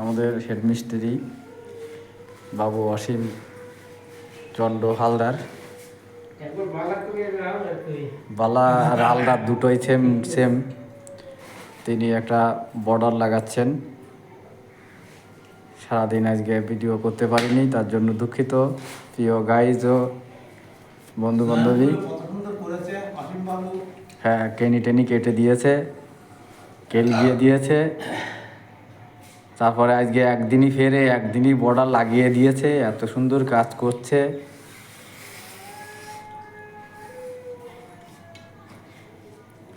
আমাদের হেডমিস্ত্রি বাবু অসীম চন্ড হালদার। বালা আর হালদার দুটোই same same তিনি একটা বর্ডার লাগাচ্ছেন। সারাদিন আজকে ভিডিও করতে পারিনি, তার জন্য দুঃখিত। প্রিয় গাইজ ও বন্ধু বান্ধবী হ্যাঁ কেনি টেনি কেটে দিয়েছে। কেল দিয়ে দিয়েছে। তারপরে আজকে একদিনই ফেরে, একদিনই বর্ডার লাগিয়ে দিয়েছে, এত সুন্দর কাজ করছে।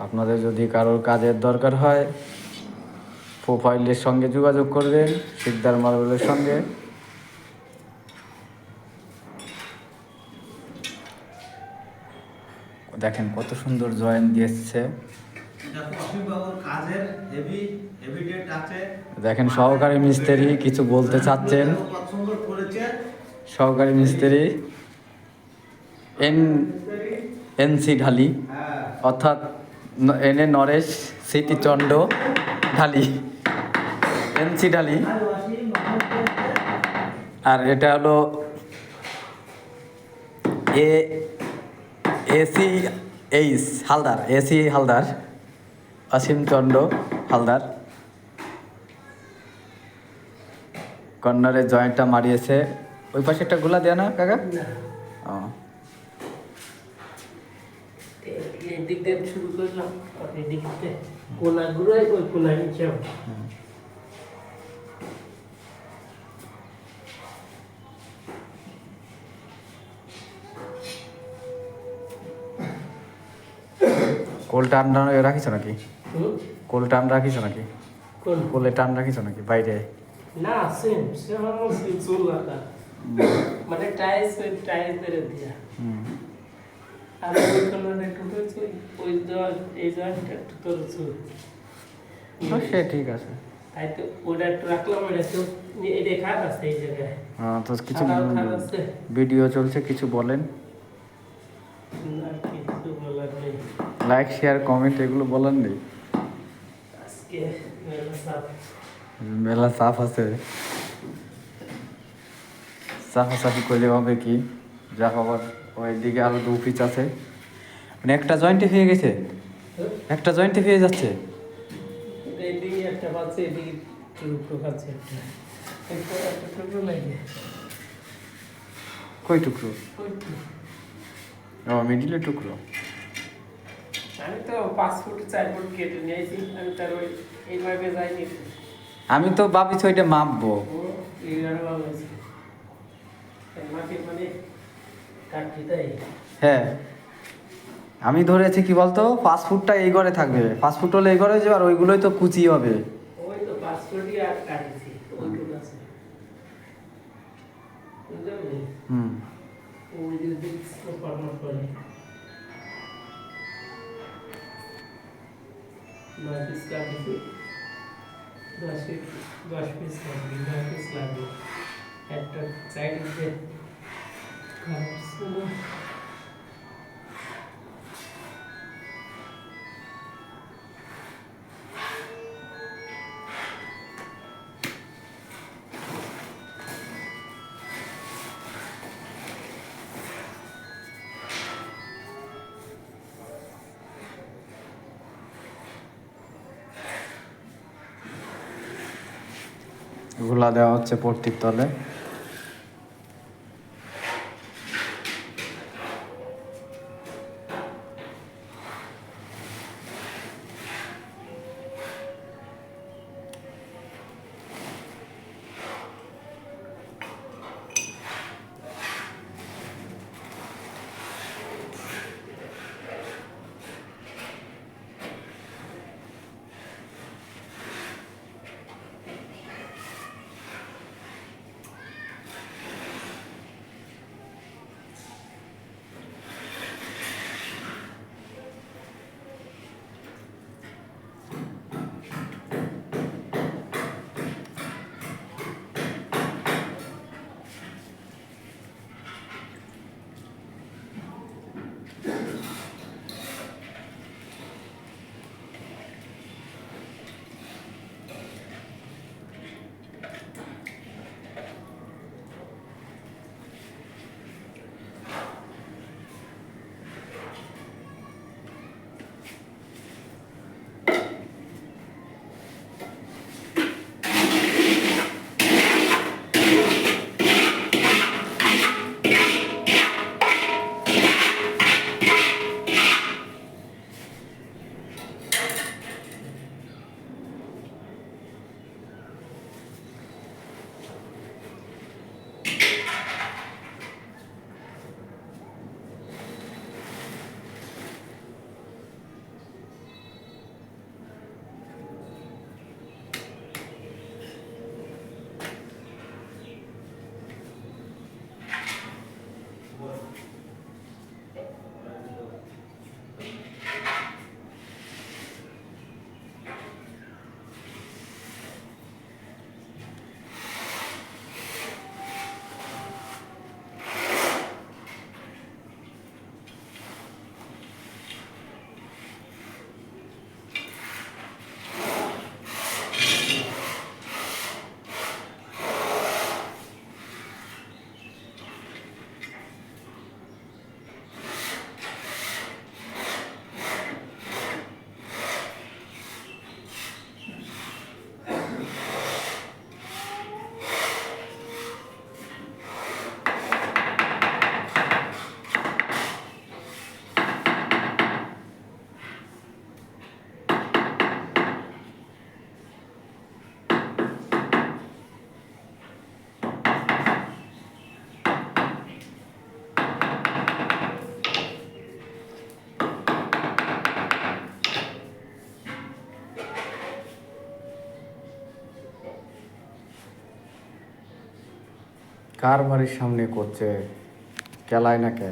আপনাদের যদি কারোর কাজের দরকার হয় প্রোফাইলের সঙ্গে যোগাযোগ করবেন শিকদার মার্বেলের সঙ্গে। দেখেন কত সুন্দর জয়েন দিয়েছে। দেখেন সহকারী মিস্ত্রি কিছু বলতে চাচ্ছেন। দেখো কত সুন্দর করেছে। সহকারী মিস্ত্রি এন এনসি ঢালি হ্যাঁ। অর্থাৎ এন এ নরেশ স্মৃতিচন্ড ঢালি। এনসি ঢালি। আর এটা হলো এ এসি এইস হালদার এসি হালদার। অসীম চন্দ্র হালদার। কর্নারে জয়েন্টটা মারিয়েছে। ওই পাশে একটা গোলা দেয় না কাকা? না। ও। এই দিক দিয়ে শুরু করলাম এই দিক দিয়ে কোনা ঘুরাই ওই কোনা নিচে কোল টান টান নাকি? কোল টান রাখিছ নাকি? কোলে টান রাখিছ নাকি বাইরে? না সেম সেম চুল মানে টাইস টাইস ধরে দিয়া। আর ওই কোনাটা একটু হয়েছে ওই জয়েন্ট এই চুল। তো সে ঠিক আছে। তাই তো ওটা রাখলাম এটা তো এটা খারাপ আছে এই জায়গায়। হ্যাঁ, তো কিছু ভিডিও চলছে কিছু বলেন। লাইক শেয়ার কমেন্ট এগুলো বলেন নেই মেলা সাফ আছে সাফাসাফি করলে হবে কি? যা হবার ওই দিকে আরও দু পিচ আছে। মানে একটা জয়েন্টে হয়ে গেছে। একটা জয়েন্টে হয়ে যাচ্ছে। এইদিকে একটা পাচ্ছে এদিকে টুকরো পাচ্ছে একটা। এরপর একটা টুকরো লাগে। কই টুকরো। ও মিডিলে টুকরো। আমি তো পাঁচ ফুট চার ফুট কেটে নিয়েছি আমি তার ওই এইভাবে যাইনি আমি তো ভাবিছি ওইটা মাপবো। মানে হ্যাঁ। আমি ধরেছি কি বলতো পাঁচ ফুটটা এই ঘরে থাকবে। পাঁচ ফুট হলে এই ঘরে যাবে আর ওইগুলোই তো কুচি হবে। ওই নয় পিস কাটিছি দশ পিস দশ পিস লাগবে নয় পিস লাগবে একটা সাইড দিয়ে গুলা দেওয়া হচ্ছে প্রত্যেক তলে। কার বাড়ির সামনে করছে কেলায় না কে?